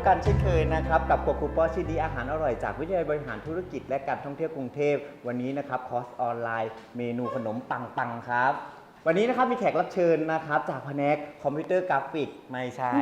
บกันเช่นเคยนะครับกับกัวคูปอชิดีอาหารอร่อยจากวิทยาลัยบริหารธุรกิจและการท่องเที่ยวกรุงเทพ วันนี้นะครับคอร์สออนไลน์ เมนูขนมปังปังครับ วันนี้นะครับมีแขกรับเชิญนะครับ จากแผนกคอมพิวเตอร์กราฟิกไม่ใช่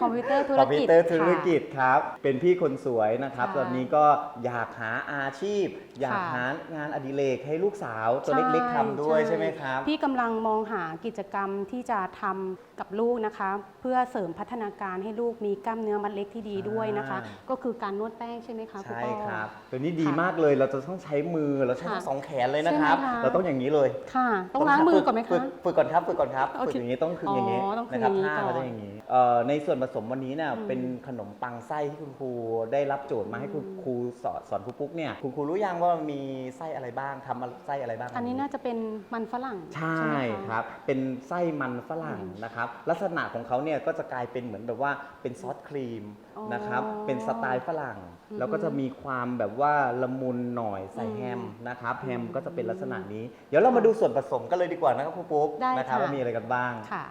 คอมพิวเตอร์ธุรคอมพิวกิจเตอร์ธุรกิจค่ะครับ เป็นพี่คนสวยนะครับ ค่ะตอนนี้ก็อยากหาอาชีพ อยากค่ะหางานอดิเรกให้ลูกสาวตัวเล็กๆทำด้วยใช่ไหมครับ พี่กำลังมองหากิจกรรมที่จะทำกับลูกนะคะ เพื่อเสริมพัฒนาการให้ลูกมีกล้ามเนื้อมัดเล็กที่ดีด้วยนะคะ อ่า ก็คือการนวดแป้งใช่ไหมคะณใช่พ่อครับ ตัวนี้ดีค่ะมากเลยเราจะต้องใช้มือเราใช้ทั้งค่ะสองแขนเลยนะครับ ใช่ไหมคะ เราต้องอย่างนี้เลย ค่ะ ต้องล้างมือก่อนไหมฝึคะฝึกก่อนครับฝึกก่อนครับ โอเคฝึกอย่างนี้ต้องคืออย่างนี้อ๋อต้องคือนะครับอย่างนี้ท่าก่อน เขาจะอย่างนี้ เอ่อในส่วนผสมวันนี้เนี่ยอืมเป็นขนมปังไส้ที่คุณครูได้รับโจทย์มาให้คุณครูสอนสอนครูปุ๊กเนี่ยคุณครูรู้ยังว่ามีไส้อะไรบ้างทำไส้อะไรบ้างอันนี้น่าจะเป็นมันฝรั่งใช่ไหมะ ครับ เป็นไส้มันฝรั่งอืมนะครับ ลักษณะของเขาเนี่ยก็จะกลายเป็นเหมือนแบบว่าเป็นซอสครีมอ๋อนะครับ เป็นสไตล์ฝรั่ง อือฮึแล้วก็จะมีความแบบว่าละมุนหน่อยใส่อืมแฮมนะครับ แฮมอืมก็จะเป็นลักษณะนี้ เดี๋ยวเรามาดูส่วนผสมกันเลยดีกว่านะครับครูปุ๊กได้นะครับค่ะ ว่ามีอะไรกันบ้าง ค่ะ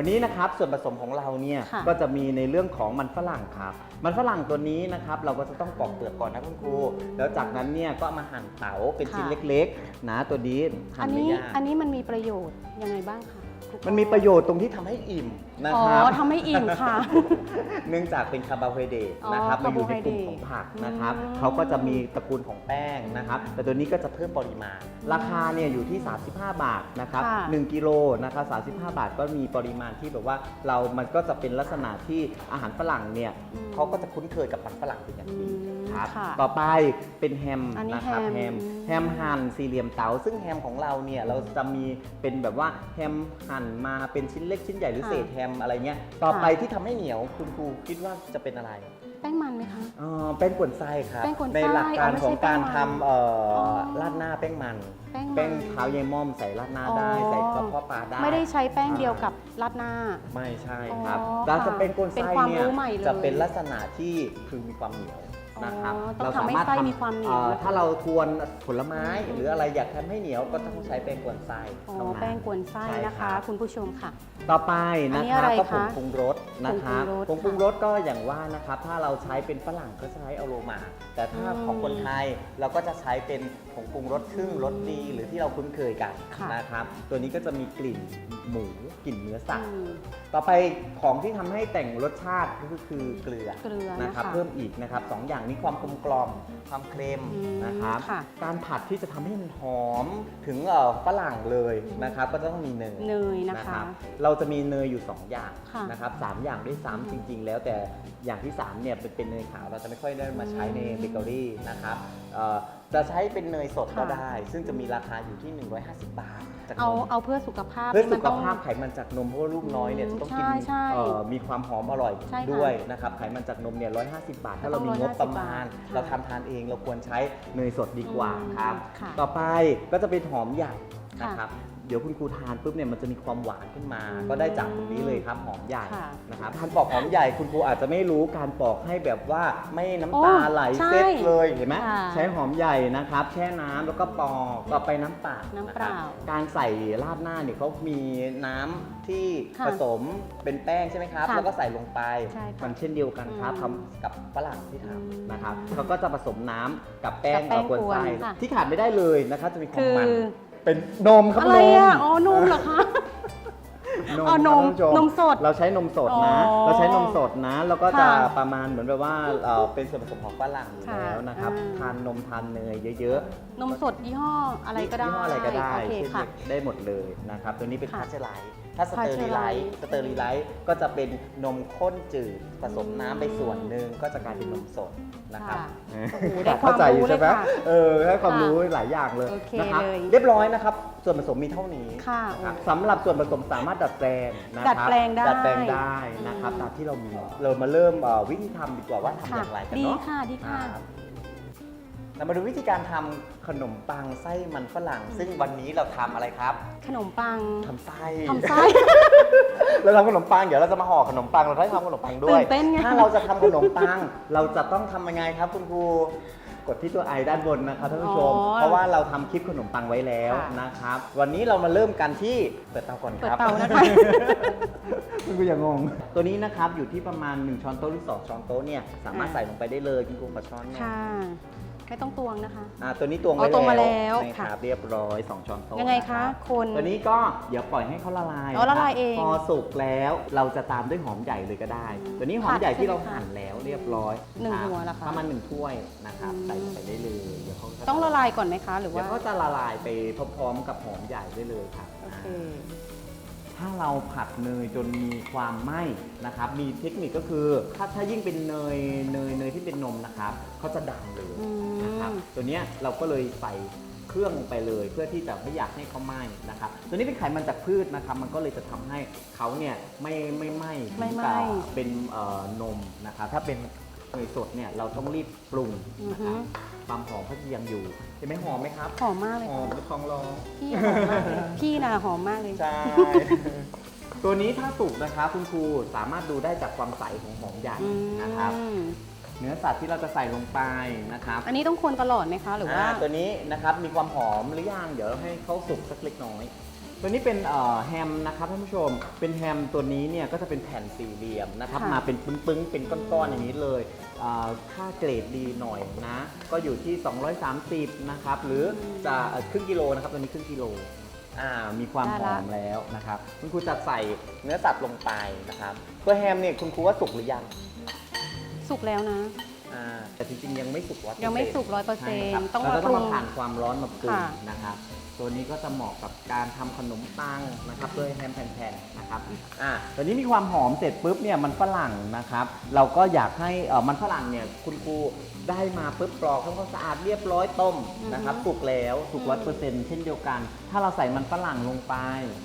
วันนี้นะครับส่วนผสมของเราเนี่ยค่ะ ก็จะมีในเรื่องของมันฝรั่งครับ มันฝรั่งตัวนี้นะครับเราก็จะต้องปอกเปลือกก่อนนะคุณครู แล้วจากนั้นเนี่ยก็เอามาหั่นเต๋าเป็นชิ้นค่ะเล็กๆนะตัวนี้อัหั่นนไม่นี้ยาก อันนี้มันมีประโยชน์ยังไงบ้างคะครูปอ มันมีประโยชน์ตรงที่ทำให้อิ่มนะอ๋อครับ ทำให้อิ่มค่ะ เนื่องจากเป็นคาร์โบไฮเดรตอ๋อนะครับมาอยู่ในกลุ่มคาร์โบไฮเดรตของผักนะครับอืมเขาก็จะมีตระกูลของแป้งนะครับ แต่ตัวนี้ก็จะเพิ่มปริมาณ ราคาเนี่ยอยู่ที่ 35 บาทนะครับค่ะ1กิโลนะครับ35 บาทก็มีปริมาณที่แบบว่าเรามันก็จะเป็นลักษณะที่อาหารฝรั่งเนี่ยอืม เขาก็จะคุ้นเคยกับมันฝรั่งเป็นอย่างดีอืมครับ ค่ะต่อไปเป็นแฮมอันนี้นะครับแฮมแฮมแฮมหั่นสี่เหลี่ยมเต๋าซึ่งแฮมของเราเนี่ยเราจะมีเป็นแบบว่าแฮมหั่นมาเป็นชิ้นเล็กชิ้นใหญ่หรือค่ะเศษแฮมอะไรเงี้ยต่อไปค่ะที่ทำให้เหนียวคุณครูคิดว่าจะเป็นอะไร แป้งมันไหมคะอ๋อแป้งกวนไส้ครับ แป้งกวนไส้ในหลักการอ๋อไม่ขใช่องการแป้งมันทำเอ่อออราดหน้าแป้งมันแป้งมันแป้งเท้ายายม่อมใส่ราดหน้าได้อ๋อใส่กระเพาะปลาได้ไม่ได้ใช้แป้งเดียวกับราดหน้า ไม่ใช่ครับอ๋อแล้วจะเป็นกวนเป็นไส้ความเนี่ยรู้ใหม่เลย จะเป็นลักษณะที่คือมีความเหนียว นะครับอ๋อต้องทำให้ไส้มีความเหนียว อ่อนะคะถ้าเรากวนผลไม้อืมหรืออะไรอยากทำให้เหนียวก็ต้องใช้แป้งกวนไส้อ๋อเท่านั้น แป้งกวนไส้ใช่นะครัคะบคุณผู้ชมค่ะ ต่อไปอันะนนี้คอะไรรับก็ผงคะปรุงรสนะครับผงปรุงรสผงปรุงรสก็อย่างว่านะครับถ้าเราใช้เป็นฝรั่งก็ใช้อโรมา แต่ถ้าอืมของคนไทยเราก็จะใช้เป็นผงปรุงรสครึ่งอืมรสดีหรือที่เราคุ้นเคยกันค่ะ นะครับ ตัวนี้ก็จะมีกลิ่นหมูกลิ่นเนื้อสัตว์อืม ต่อไปของที่ทำให้แต่งรสชาติก็คือเกลือเกลือนะนะครัคะบเพิ่มอีกนะครับสองอย่างนี้ความกลมกล่อมความเค็มอืมนะครับค่ะ การผัดที่จะทำให้มันหอมถึงเอ่อฝรั่งเลยนะครับ ก็ต้องมีเนย เนยนะคะ รับเราจะมีเนยอยู่ 2 อย่างค่ะนะครับสามอย่างด้วยซ้ำจริง ๆ แล้วแต่อย่างที่3เนี่ยเป็นเป็นเนยขาวเราจะไม่ค่อยได้มาใช้ในอืมเบเกอรี่นะครับเอ่อ จะใช้เป็นเนยสดก็ค่ะได้ ซึ่งจะมีราคาอยู่ที่ 150 บาทจากนเอามเอาเพื่อสุขภาพเพื่อนี่สุมันขต้อง ภาพไขมันจากนมเพราะว่าลูกน้อยเนี่ยอืมจะต้องกินใช่ใช่เอ่อมีความหอมอร่อยใช่ค่ะด้วยนะครับไขมันจากนมเนี่ย150 บาท ถ้าเรามีงบประมาณ 150เราทำทานเองเราควรใช้เนยสดดีกว่าอืมครับ ค่ะต่อไปก็จะเป็นหอมใหญ่ค่ะนะครับ เดี๋ยวคุณครูทานปุ๊บเนี่ยมันจะมีความหวานขึ้นมาอืมก็ได้จากตรงนี้เลยครับหอมใหญ่ค่ะนะครับทานปอกหอมใหญ่คุณครูอาจจะไม่รู้การปอกให้แบบว่าไม่น้ำตาโอ้ไหลใช่เซ็ตเลยเห็นไหมค่ะใช้หอมใหญ่นะครับ แช่น้ำแล้วก็ปอกต่อไปน้ำเปล่าน้ำเปล่านะครับการใส่ราดหน้าเนี่ยเขามีน้ำที่ค่ะผสมเป็นแป้งใช่ไหมครับ ค่ะแล้วก็ใส่ลงไปใช่ค่ะมันเช่นเดียวกันครับอืมทำกับฝรั่งที่ทอืมำนะครับเขาก็จะผสมน้ำกับแป้งกับแป้งเอ่อกวนไส้กวนค่ะ ที่ขาดไม่ได้เลยนะครับจะมีความคือมัน เป็นนมครับอะไรนม อะอ๋อนมเหรอคะ นมอ๋อนมครับท่านผู้ชนมสดเราใช้นมสดนะ อ๋อเราใช้นมสดนะ แล้วก็จะค่ะประมาณเหมือนแบบว่าเอ่อเป็นส่วนผสมของฝรั่งอยู่ค่ะแล้วนะครับ อ่า ทานนมทานเนยเยอะนมสดยี่ห้ออะไรก็ได้ยี่ห้ออะไรก็ได้โอเคเช่นค่ะได้หมดเลยนะครับ ตัวนี้เป็นค่ะพาสเจอร์ไลท์ถ้าสเตอร์ลีไลท์ Pasteurized สเตอร์ลีไลท์ก็จะเป็นนมข้นจืดผสมอืมน้ำไปส่วนหนึ่งก็จะกลายเป็นนมสด นะครับค่ะเออโอ้โหได้ความเข้าใจอยู่รู้เลยใช่ไหมค่ะ เออให้ความค่ะรู้หลายอย่างเลยโอเคนะครับเลยเรียบร้อยนะครับ ส่วนผสมมีเท่านี้ค่ะนะครับโอ้สำหรับส่วนผสมสามารถดัดแปลงนะครับดัดแปลงได้ดัดแปลงได้นะครับอืม ตามที่เรามีเรามาเริ่มเอ่อวิธีทำดีกว่าว่าทำอค่ะย่างไรกันดีเนาะ ค่ะดีค่ะ ครับเรามาดูวิธีการทำขนมปังไส้มันฝรั่ง ซึ่งวันนี้เราทำอะไรครับขนมปังทำไส้ ทำไส้ เราทำขนมปังเดี๋ยวเราจะมาห่อขนมปังเราได้ทำขนมปังด้วยตื่นเต้นไง ถ้าเราจะทำขนมปัง เราจะต้องทำยังไงครับคุณครูกดที่ตัวไอด้านบนนะครับท่านผู้ชม อ๋อเพราะว่าเราทำคลิปขนมปังไว้แล้วค่ะ นะครับ วันนี้เรามาเริ่มกันที่เปิดเตาก่อนครับเปิดเตานะคะ คุณครูอย่างงง ตัวนี้นะครับอยู่ที่ประมาณ 1 ช้อนโต๊ะหรือ 2 ช้อนโต๊ะเนี่ยสามารถอ่าใส่ลงไปได้เลยคุณครูขอช้อนเนี่ยค่ะ ไม่ต้องตวงนะคะ อ่าตัวนี้ตวงอ๋อไว้ตวงมาแล้วนี่ค่ะครับเรียบร้อย 2 ช้อนโต๊ะยังไงคะรับคนตัวนี้ก็เดี๋ยวปล่อยให้เขาละลายอ๋อละลายครับเองพอสุกแล้วเราจะตามด้วยหอมใหญ่เลยก็ได้อืมตัวนี้หอมใหญ่ที่เราผัดใช่ไหมคะหั่นแล้วเรียบร้อยหนึ่งรับหัวเหรอคะประมาณหนึ่งถ้วยนะครับอืม ใส่ลงไปได้เลยเดี๋ยวเขาก็ต้องละลายก่อนไหมคะ หรือเดี๋ยว่า วเขาจะละลายไปพร้อมๆกับหอมใหญ่ได้เลยครับโอเค ถ้าเราผัดเนยจนมีความไหม้นะครับ มีเทคนิคก็คือถ้าถ้ายิ่งเป็นเนยเนยเนยที่เป็นนมนะครับเขาจะดำเลยอืม นะครับ ตัวเนี้ยเราก็เลยใส่เครื่องไปเลยเพื่อที่จะไม่อยากให้เขาไหม้นะครับ ตัวนี้เป็นไขมันจากพืชนะครับ มันก็เลยจะทำให้เขาเนี่ยไม่ไม่ไหม้ไม่ไหม้แต่เป็นเอ่อนมนะครับ ถ้าเป็น เนยสดเนี่ยเราต้องรีบปรุงอือนะฮึครับความหอมเขาจะยังอยู่เห็นไหมหอมไหมครับหอมมากเลยหอค่ะมทองร้อง พี่หอมมากเลยพี่น่ะหอมมากเลย ใช่ ตัวนี้ถ้าสุกนะครับคุณครูสามารถดูได้จากความใสของหอมใหญ่อืมนะครับเนื้อสัตว์ที่เราจะใส่ลงไปนะครับอันนี้ต้องคนตลอดไหมคะ หรือว่าาตัวนี้นะครับมีความหอมหรือยังเดี๋ยวให้เขาสุกสักเล็กน้อย ตัวนี้เป็นเอ่อแฮมนะครับท่านผู้ชม เป็นแฮมตัวนี้เนี่ยก็จะเป็นแผ่นสี่เหลี่ยมนะครับ ค่ะมาเป็นปึ้งๆ เป็นก้อนๆอย่างนี้เลยเอ่อค่าเกรดดีหน่อยนะ ก็อยู่ที่ 230 นะครับ หรือจะเอ่อครึ่งกิโลนะครับตัวนี้ครึ่งกิโลอ่ามีความได้หละอมแล้วนะครับ คุณครูจะใส่เนื้อสัตว์ลงไปนะครับตัวแฮมเนี่ยคุณครูว่าสุกหรือยังสุกแล้วนะ อ่าแต่จริงๆยังไม่สุกร้อยยังไม่สุกร้อยเปอร์ใช่เซ็นครับต์ต้องเรามาจะปต้องรุมางผ่านความร้อนมาปรุงค่ะ นะครับ ตัวนี้ก็จะเหมาะกับการทำขนมปังนะครับด้วยแฮมแผ่นๆนะครับอ่าตัวนี้มีความหอมเสร็จปุ๊บเนี่ยมันฝรั่งนะครับ เราก็อยากให้เอ่อมันฝรั่งเนี่ยคุณครู ได้มาปุ๊บปลอกทำความสะอาดเรียบร้อยต้มนะครับอือฮึสุกแล้วสุกอืร้อยมเปอร์เซ็นต์เช่นเดียวกัน ถ้าเราใส่มันฝรั่งลงไป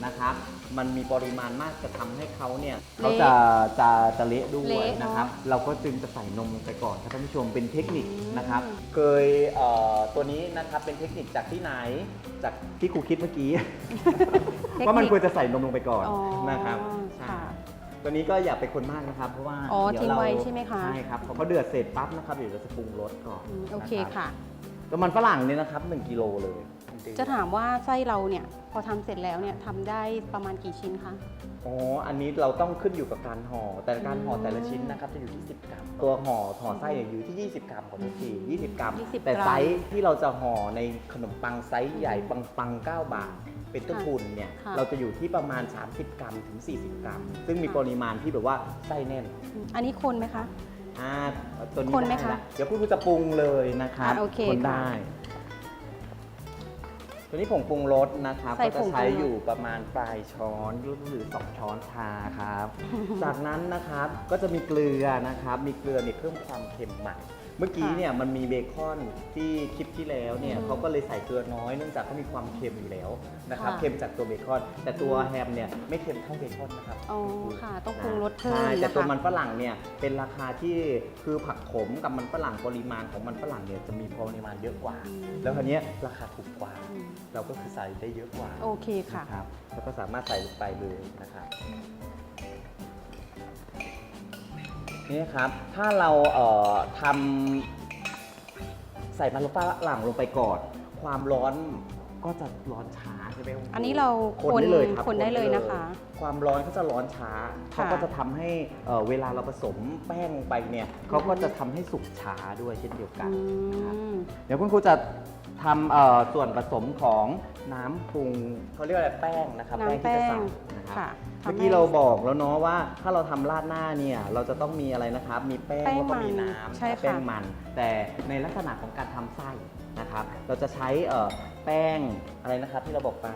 นะครับมันมีปริมาณมากจะทำให้เขาเนี่ยเขาจะจะจะเละด้วยเละนะครับเนอะเราก็จึงจะใส่นมลงไปก่อนครับท่านผู้ชมเป็นเทคนิคอืมนะครับ เคยเอ่อตัวนี้นะครับเป็นเทคนิคจากที่ไหนจากที่ครูคิดเมื่อกี้ว่ามันควรจะใส่นมลงไปก่อนอ๋อนะครับใช่ค่ะ ตัวนี้ก็อย่าไปคนมากนะครับ เพราะว่าอ๋อเดี๋ยวทิ้งเราไว้ใช่ไหมคะ ใช่ครับพอเขาเดือดเสร็จปั๊บนะครับเดี๋ยวเราจะปรุงรสก่อนอืมโอเคนรับค่ะตัวมันฝรั่งเนี่ยนะครับ1กิโลเลยจะถามว่าไส้เราเนี่ยพอทำเสร็จแล้วเนี่ยทำได้ประมาณกี่ชิ้นคะ อ๋ออันนี้เราต้องขึ้นอยู่กับการห่อแต่การห่ออืมแต่ละชิ้นนะครับจะอยู่ที่ 10 กรัม ตัวห่อห่อไส้เนี่ยอยู่ที่ 20 กรัมของทุกที20 กรัม 20แต่กรัม ไซส์ที่เราจะห่อในขนมปังไซส์ใหญ่ปังปัง9บาท เป็นต้นทุนเนี่ยค่ะเราจะอยู่ที่ประมาณ 30 กรัมถึง 40 กรัม ซึ่งมีค่ะ ปริมาณที่แบบว่าไส้แน่นอืมอันนี้คนไหมคะ อ่าตัวนี้คนไหมด้คะละเดี๋ยวคุณครูจะปรุงเลยนะครับอะโอเคคนค่ะได้ ตัวนี้ผงปรุงรสนะครับใส่ก็จะผงปรุงรส ใช้อยู่ประมาณปลายช้อนก็คือสองช้อนชาครับ จากนั้นนะครับก็จะมีเกลือนะครับ มีเกลือเนี่ยเพิ่มความเค็มใหม่ เมื่อกี้ค่ะเนี่ยมันมีเบคอนที่คลิปที่แล้วเนี่ยอืมเขาก็เลยใส่เกลือน้อยเนื่องจากเขามีความเค็มอยู่แล้วนะครับค่ะ เค็มจากตัวเบคอน แต่ตัวแฮมเนี่ยไม่เค็มเท่าเบคอนนะครับ อ๋อค่ะ ต้องปรุงรสเพิ่มใช่แต่นะตัวคะ มันฝรั่งเนี่ยเป็นราคาที่คือผักขมกับมันฝรั่งปริมาณของมันฝรั่งเนี่ยจะมีปริมาณเยอะกว่า อืม แล้วคราวเนี้ยราคาถูกกว่า อืมเราก็คือใส่ได้เยอะกว่าโอเคค่ะ นะครับแล้วก็สามารถใส่ลงไปเลยนะครับ นี่ครับ ถ้าเราเอ่อทำใส่มันฝรั่งลงไปก่อน ความร้อนก็จะร้อนช้าใช่ไหมคุณคอันนี้เราคนได้เลยครับคนได้เลยนะคะ ความร้อนเขาจะร้อนช้าค่ะเขาก็จะทำให้เอ่อเวลาเราผสมแป้งลงไปเนี่ยเขาก็จะทำให้สุกช้าด้วยเช่นเดียวกัน อืนะครับมเดี๋ยวคุณครูจะทำเอ่อส่วนผสมของน้ำปรุงเขาเรียกว่าอะไรแป้งนะครับน้ำที่จะแป้ใส่งนะครับค่ะ เมื่อทำกี้ให้เราบอกแล้วเนาะว่าถ้าเราทำราดหน้าเนี่ยเราจะต้องมีอะไรนะครับ มีแป้งแป้งแล้วก็มีมันน้ำใช่ค่ะ แป้งมัน แต่ในลักษณะของการทำไส้นะครับ เราจะใช้เอ่อแป้งอะไรนะครับที่เราบอกไป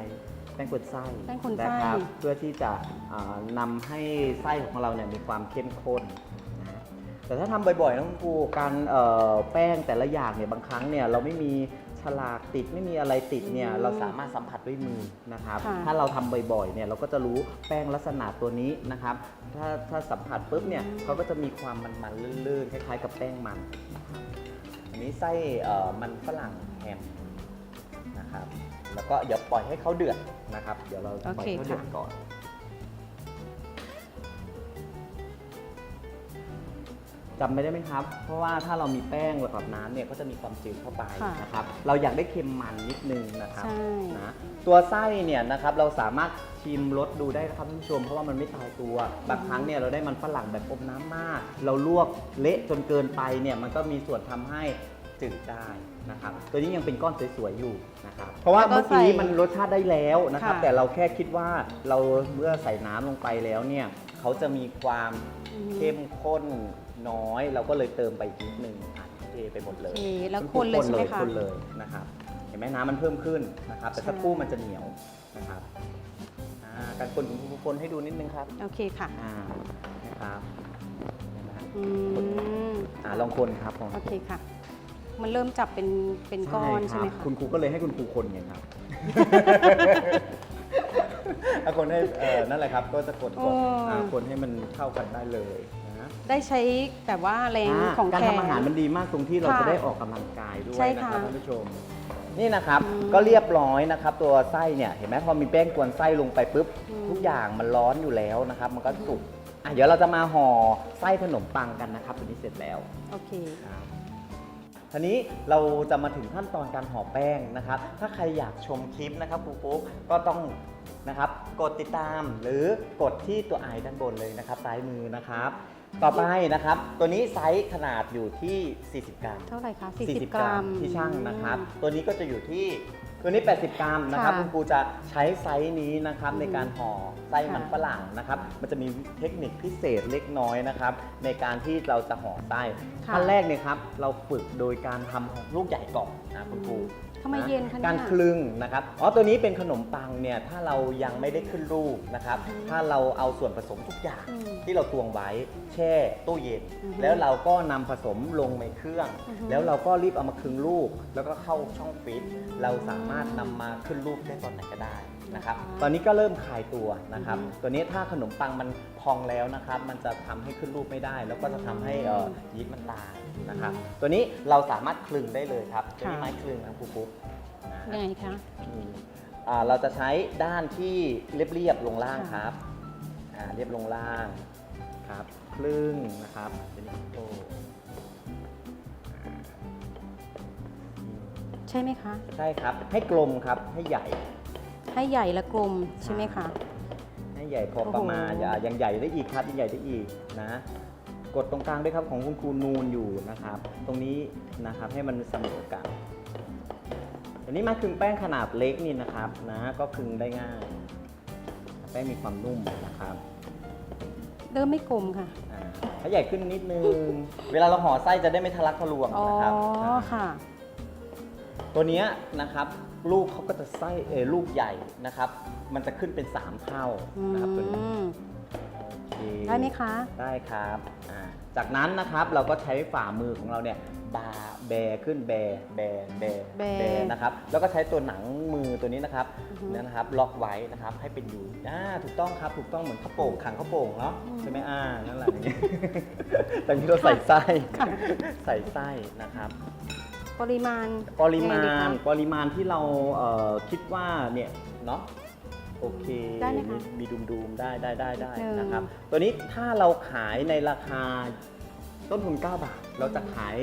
แป้งกวนไส้แป้งคนไส้ นะครับ เพื่อที่จะอ่านำให้ไส้ของเราเนี่ยมีความเข้มข้นนะแต่ถ้าทำบ่อยๆนะคุณครูการเอ่อแป้งแต่ละอย่างเนี่ยบางครั้งเนี่ยเราไม่มีฉ ลากติดไม่มีอะไรติดเนี่ยอืมเราสามารถสัมผัสด้วยมือนะครับค่ะ ถ้าเราทำบ่อยๆเนี่ยเราก็จะรู้แป้งลักษณะตัวนี้นะครับถ้าถ้าสัมผัสปุ๊บเนี่ยเขาก็จะมีความมันๆลื่นๆคล้ายๆ กับแป้งมันนะครับอันนี้ไส้เอ่อมันฝรั่งแฮมนะครับแล้วก็เดี๋ยวปล่อยให้เขาเดือดนะครับ เดี๋ยวเราปล่อยให้เขาเดือดก่อน จำไม่ได้ไหมครับ เพราะว่าถ้าเรามีแป้งกับน้ำเนี่ยก็จะมีความจืดเข้าไปค่ะนะครับ เราอยากได้เค็มมันนิดนึงนะครับใช่ นะตัวไส้เนี่ยนะครับเราสามารถชิมรสดูได้นะครับท่านผู้ชม เพราะว่ามันไม่ตายตัว บางครั้งเนี่ยเราได้มันฝรั่งแบบอมน้ำมาก เราลวกเละจนเกินไปเนี่ยมันก็มีส่วนทำให้จืดได้นะครับ ตัวนี้ยังเป็นก้อนสวยๆอยู่นะครับ เพราะว่าแล้วก็เมื่อกี้ใส่มันรสชาติได้แล้วนะครับ ค่ะ แต่เราแค่คิดว่าเราเมื่อใส่น้ำลงไปแล้วเนี่ย เขาจะมีความอืมเข้มข้นน้อย เราก็เลยเติมไปอีกนิดนึงอะเทไปหมดเลยโอเคแล้วคนเลยใช่ไหมคะ คนเลยนะครับ เห็นไหมน้ำมันเพิ่มขึ้นนะครับ แต่สักครู่มันจะเหนียวนะครับอ่าการคนของทุกคนให้ดูนิดนึงครับโอเคค่ะอ่านะครับเห็นไหมอืมอ่าลองคนครับลองโอเคค่ะ มันเริ่มจับเป็นเป็นก้อนใช่ไหมรับคะ คุณครูก็เลยให้คุณครูคนไงครับ ถ้าคนให้เออนั่นแหละครับ ก็จะกดกดอ่าคนให้มันเข้ากันได้เลยนะ ได้ใช้แบบว่าแรงอ่าของการแขทำอาหารนมันดีมากตรงที่เราค่ะจะได้ออกกำลังกายด้วยใช่นะค่ะครับท่านผู้ชม นี่นะครับอืมก็เรียบร้อยนะครับ ตัวไส้เนี่ยเห็นไหมพอมีแป้งกวนไส้ลงไปปุ๊บอืม ทุกอย่างมันร้อนอยู่แล้วนะครับ มันก็สุกอะเดี๋ยวเราจะมาห่อไส้ขนมปังกันนะครับตัวนี้เสร็จแล้ว โอเคครับทีนี้เราจะมาถึงขั้นตอนการห่อแป้งนะครับ ถ้าใครอยากชมคลิปนะครับครูปุ๊กก็ต้อง นะครับ กดติดตามหรือกดที่ตัวไอด้านบนเลยนะครับซ้ายมือนะครับ ต่อไปนะครับ ตัวนี้ไซส์ขนาดอยู่ที่ 40 กรัม เท่าไหร่คะ40 40กรัมที่ช่างนะครับ ตัวนี้ก็จะอยู่ที่ตัวนี้ 80 กรัมนะครับค่ะคุณครูจะใช้ไซส์นี้นะครับอืมในการห่อไส้มันค่ะ ฝรั่งนะครับ มันจะมีเทคนิคพิเศษเล็กน้อยนะครับ ในการที่เราจะห่อไส้ค่ะขั้นแรกเนี่ยครับ เราฝึกโดยการทำลูกใหญ่ก่อนนะคุณครูทำไมเย็นคะเนี่ยการคลึงนะครับ อ๋อ ตัวนี้เป็นขนมปังเนี่ย ถ้าเรายังไม่ได้ขึ้นรูปนะครับอืมถ้าเราเอาส่วนผสมทุกอย่าง อืมที่เราตวงไว้แช่ตู้เย็น อือฮึแล้วเราก็นำผสมลงในเครื่อง อือฮึ แล้วเราก็รีบเอามาคลึงลูกแล้วก็เข้าช่องฟิต เราสามารถนำมาขึ้นรูปได้ตอนไหนก็ได้ นะครับนะคะตอนนี้ก็เริ่มคลายตัวนะครับอือฮึตัวนี้ถ้าขนมปังมันพองแล้วนะครับ มันจะทำให้ขึ้นรูปไม่ได้ แล้วก็จะทำให้เอ่อยีสต์มันตายนะครับ ตัวนี้เราสามารถคลึงได้เลยครับตัวนี้ค่ะไม้คลึงนะครูปุ๊บนะยังไงคะอืมอ่าเราจะใช้ด้านที่เรียบๆลงล่างค่ะครับอ่าเรียบลงล่างครับ ครึ่งนะครับเป็นโตใช่ไหมคะ ใช่ครับ ให้กลมครับ ให้ใหญ่ ให้ใหญ่และกลมใช่ไหมคะ ให้ใหญ่พอโอ้โหประมาณอย่ายังใหญ่ได้อีกครับยังใหญ่ได้อีกนะ กดตรงกลางด้วยครับของคุณครูนูนอยู่นะครับ ตรงนี้นะครับให้มันเสมอกันอันนี้มาคลึงแป้งขนาดเล็กนี่นะครับนะก็คลึงได้ง่าย แป้งมีความนุ่มนะครับเริ่มไม่กลมค่ะ อ่าถ้าใหญ่ขึ้นนิดนึง เวลาเราห่อไส้จะได้ไม่ทะลักทะลวงอ๋อนะครับาค่ะ ตัวเนี้ยนะครับลูกเขาก็จะไส้เออลูกใหญ่นะครับ มันจะขึ้นเป็น 3 เท่าอืนะครับตัวนี้มโอเค ได้ไหมคะ ได้ครับอ่าจากนั้นนะครับเราก็ใช้ฝ่ามือของเราเนี่ยบาแบขึ้นแบแบแบแบนะครับ แล้วก็ใช้ตัวหนังมือตัวนี้นะครับอือฮึเนี่ยนะครับ ล็อกไว้นะครับให้เป็นอยู่อ่าถูกต้องครับถูกต้องเหมือนข้าวโป่งขังข้าวโป่งเนาะอืมใช่ไหมอ่านั่นแหละอย่างเงี้ยแต่ที่เราใส่ไส้ค่ะใส่ไส้นะครับ ปริมาณปริมายังไงดีณคะ ปริมาณที่เราเอ่อคิดว่าเนี่ยเนาะโอเคได้ไหมคะมีดุมดูมๆได้ได้ได้ได้หนึ่ง นะครับ ตัวนี้ถ้าเราขายในราคาต้นทุน 9 บาท เราจะขาย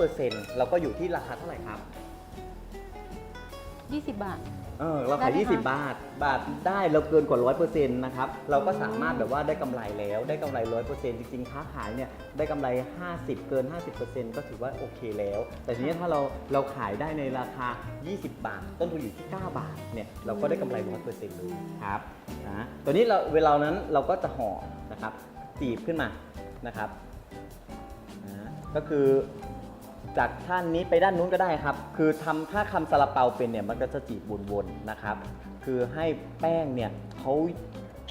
100%เราก็อยู่ที่ราคาเท่าไหร่ครับ 20 บาท เออเราขาย ได้ไหมคะ20บาท บาทได้เราเกินกว่า 100%นะครับ เราก็สามารถแบบว่าได้กำไรแล้ว ได้กำไร 100%จริงๆ ค้าขายเนี่ยได้กำไร 50 เกิน 50%ก็ถือว่าโอเคแล้ว แต่ทีนี้ถ้าเราเราขายได้ในราคา 20 บาท ต้นทุนอยู่ที่ 9 บาท เนี่ยเราก็ได้กำไร 100%เลยครับ นะตัวนี้เราเวลานั้นเราก็จะห่อนะครับตีบขึ้นมานะครับ นะก็คือ จากท่านนี้ไปด้านนู้นก็ได้ครับ คือทำถ้าคำซาลาเปาเป็นเนี่ยมันก็จะจีบวนๆนะครับ คือให้แป้งเนี่ยเขา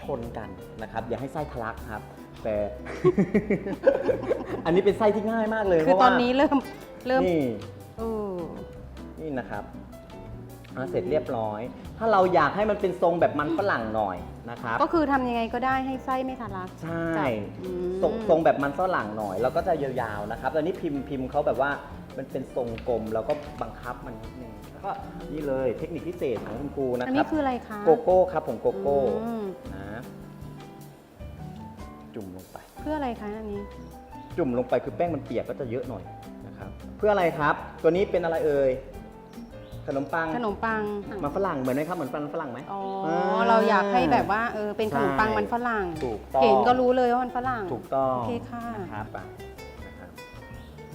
ชนกันนะครับ อย่าให้ไส้ทะลักครับ แต่ อันนี้เป็นไส้ที่ง่ายมากเลยคือเพราะตอว่านนี้เริ่มเริ่มนี่ เออนี่นะครับ อะเสร็จเรียบร้อย ถ้าเราอยากให้มันเป็นทรงแบบมันฝรั่งหน่อยนะครับ ก็คือทำยังไงก็ได้ให้ไส้ไม่ทะลัก ใช่อืม ทรงทรงแบบมันฝรั่งหน่อย แล้วก็จะยาวๆนะครับตอนนี้พิมพ์พิมพ์เขาแบบว่ามันเป็นทรงกลมแล้วก็บังคับมันนิดนึงแล้วก็นี่เลยเทคนิคพิเศษของคุณครูนะอันคนี้รับคืออะไรคะโกโก้ครับผมโกโก้อืมนะจุ่มลงไป เพื่ออะไรคะอันนี้ จุ่มลงไปคือแป้งมันเปียกก็จะเยอะหน่อยนะครับ เพื่ออะไรครับ ตัวนี้เป็นอะไรเอ่ย ขนมปังขนมปัง มันฝรั่งเหมือนไหมครับเหมือนปันฝรั่งไหมอ๋ออาเราอยากให้แบบว่าเออเป็นขนมปังใช่มันฝรั่งถูกต้องเห็นก็รู้เลยว่ามันฝรั่งถูกต้องโอเคค่ะนะครับไปนะครับ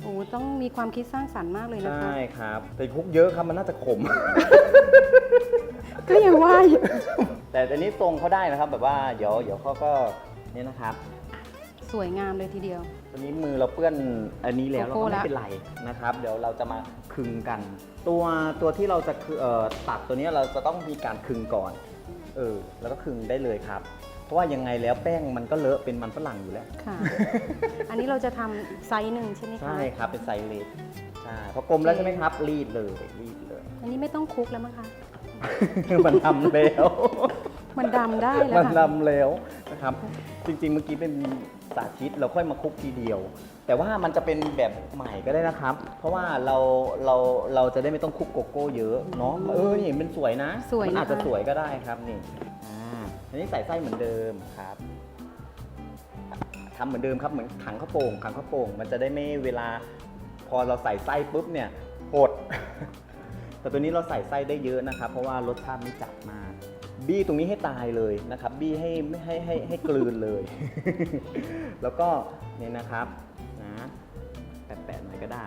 โอ้ต้องมีความคิดสร้างสรรค์มากเลยนะคะใช่ครับ แต่คลุกเยอะครับมันน่าจะขมก็ยังว่าอยู่แต่อันนี้ทรงเขาได้นะครับ แบบว่าเดี๋ยวเดี๋ยวเขาก็นี่นะครับ สวยงามเลยทีเดียว ตอนนี้มือเราเปื้อนอันนี้แล้วโกเราโก้ก็ไม่ละเป็นไรนะครับ เดี๋ยวเราจะมาคึงกัน ตัวตัวที่เราจะคือเอ่อตัดตัวนี้เราจะต้องมีการคึงก่อน เออแล้วก็คึงได้เลยครับ เพราะว่ายังไงแล้วแป้งมันก็เลอะเป็นมันฝรั่งอยู่แล้ว ค่ะ อันนี้เราจะทำไซส์หนึ่งใช่ไหมคะ ใช่ครับเป็นไซส์เล็กใช่พอกลมแล้วใช่ไหมครับ รีดเลยรีดเลย อันนี้ไม่ต้องคลุกแล้วมั้งคะ มันทำแล้ว มันดำได้แล้วมันค่ะนำแล้วนะครับ จริงๆ เมื่อกี้เป็น สาธิตเราค่อยมาคลุกทีเดียว แต่ว่ามันจะเป็นแบบใหม่ก็ได้นะครับ เพราะว่าเราเราเราจะได้ไม่ต้องคลุกโกโก้เยอะเนาะเออนี่มันสวยนะสวยมันนะคะอาจจะสวยก็ได้ครับนี่อ่าอันนี้ใส่ไส้เหมือนเดิมครับทำเหมือนเดิมครับเหมือนขังข้าวโป่งขังข้าวโป่งมันจะได้ไม่เวลา พอเราใส่ไส้ปุ๊บเนี่ยอดแต่ตัวนี้เราใส่ไส้ได้เยอะนะครับ เพราะว่ารสชาติไม่จัดมาก บี้ตรงนี้ให้ตายเลยนะครับ บี้ให้ไม่ให้ให้ให้กลืนเลย แล้วก็เนี่ยนะครับนะแปะๆหน่อยก็ได้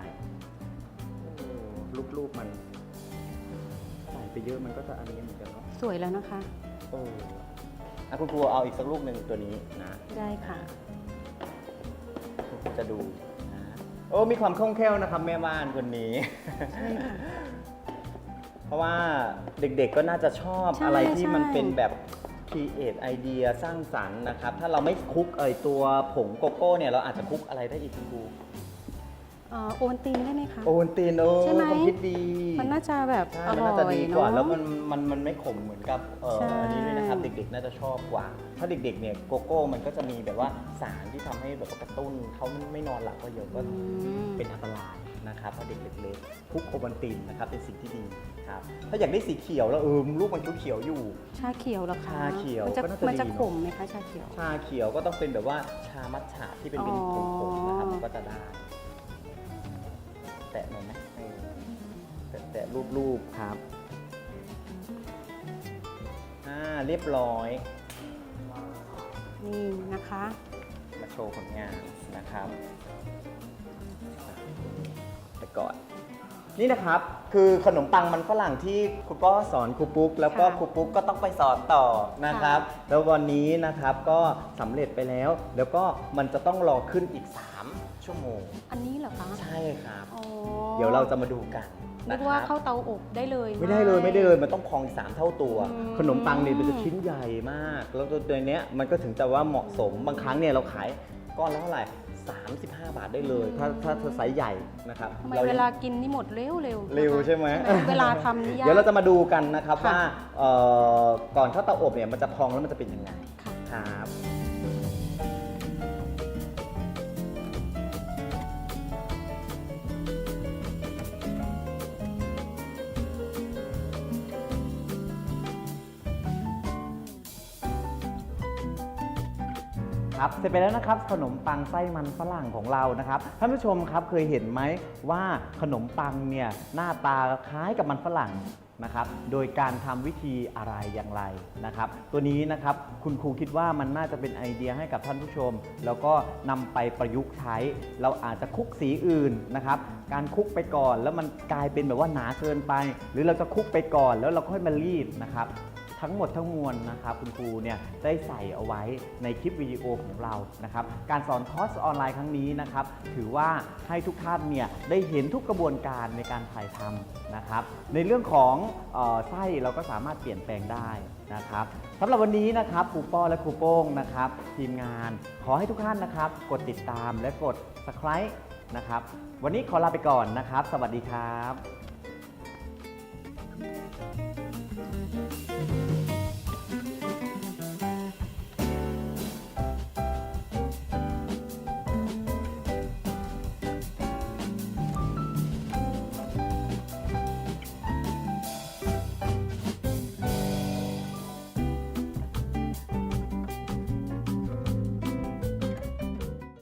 รูปๆมันใส่ไปเยอะมันก็จะอันนี้เหมือนกันเนาะสวยแล้วนะคะเอออะคุณครูเอาอีกสักลูกหนึ่งตัวนี้นะได้ค่ะจะดูนะโอ้มีความคล่องแคล่วนะครับแม่บ้านคนนี้ใช่ค่ะเพ ราะว่าเด็กๆก็น่าจะชอบใช่อะไรที่มันใช่ เป็นแบบ create ไอเดียสร้างสรรค์นะครับ ถ้าเราไม่คลุกเอยตัวผงโกโก้เนี่ย เราอาจจะคลุกอะไรได้อีกคุณครูเอ่อโอวัลตินได้ไหมคะ โอวัลตินโอ้ใช่ไหม ความคิดดี มันน่าจะแบบใช่อมันร่น่าอจะยดีกว่าเนาะแล้วมันมันมันไม่ขมเหมือนกับเอ่อใช่ อันนี้ด้วยนะครับ เด็กๆ น่าจะชอบกว่า ถ้าเด็กๆ เนี่ยโกโก้มันก็จะมีแบบว่าสารที่ทำให้แบบว่ากระตุ้นเขาไม่นอนหลับก็เยอะก็อืมเป็นอันตราย นะครับถ้าเด็กเล็กๆคุกโอวัลตินนะครับเป็นสิ่งที่ดีครับถ้าอยากได้สีเขียวแล้วเออลูกมันเขียวๆอยู่ ชาเขียวเหรอคะชาเขียวมันจะก็น่าจะมันจะดีเนอะ ขมไหมคะชาเขียว ชาเขียวก็ต้องเป็นแบบว่าชามัทฉะที่เป็นเป็นอ๋อผงๆนะครับมันก็จะได้ แตะหน่อยไหมเออแตะแตะรูปๆครับอ่าเรียบร้อย นี่นะคะ มาโชว์ผลงานนะครับไป ก่อน นี่นะครับคือขนมปังมันฝรั่งที่คุณพ่อสอนครูปุ๊ก แล้วก็ค่ะครูปุ๊กก็ต้องไปสอนต่อนะครับค่ะแล้ววันนี้นะครับก็สำเร็จไปแล้ว แล้วก็มันจะต้องรอขึ้นอีก 3 ชั่วโมง อันนี้เหรอคะใช่ครับ อ๋อเดี๋ยวเราจะมาดูกันนึนะกคว่ารับเข้าเตาอบได้เลย ไม่ได้เลยไม่ได้เลยมันต้องพองอีกสามเท่าตัว อืม ขนมปังเนี่ยมันจะชิ้นใหญ่มาก แล้วตัวตัวเนี้ยมันก็ถึงจะว่าเหมาะสมบางครั้งเนี่ยเราขายก้อนละเท่าไหร่ 35 บาทได้เลย ถ้าถ้าถ้าไซส์ใหญ่นะครับทำไมรเวยังลากินนี่หมดเร็วเร็วเร็วใช่ไหมเวลาทำนี่ยากเดี๋ยวเราจะมาดูกันนะครับค่ะว่าเอ่อก่อนเข้าเตาอบเนี่ยมันจะพองแล้วมันจะเป็นยังไง เสร็จไปแล้วนะครับขนมปังไส้มันฝรั่งของเรานะครับท่านผู้ชมครับเคยเห็นไหมว่าขนมปังเนี่ยหน้าตาคล้ายกับมันฝรั่งนะครับ โดยการทำวิธีอะไรอย่างไรนะครับ ตัวนี้นะครับคุณครูคิดว่ามันน่าจะเป็นไอเดียให้กับท่านผู้ชม แล้วก็นำไปประยุกต์ใช้ เราอาจจะคุกสีอื่นนะครับ การคุกไปก่อนแล้วมันกลายเป็นแบบว่าหนาเกินไป หรือเราจะคุกไปก่อนแล้วเราค่อยมารีดนะครับ ทั้งหมดทั้งมวลนะครับคุณครูเนี่ยได้ใส่เอาไว้ในคลิปวิดีโอของเรานะครับการสอนคอร์สออนไลน์ครั้งนี้นะครับถือว่าให้ทุกท่านเนี่ยได้เห็นทุกกระบวนการในการถ่ายทำนะครับในเรื่องของออไส้เราก็สามารถเปลี่ยนแปลงได้นะครับสำหรับวันนี้นะครับครูป้อและครูโป้งนะครับทีมงานขอให้ทุกท่านนะครับ กดติดตามและกด subscribe นะครับวันนี้ขอลาไปก่อนนะครับ สวัสดีครับ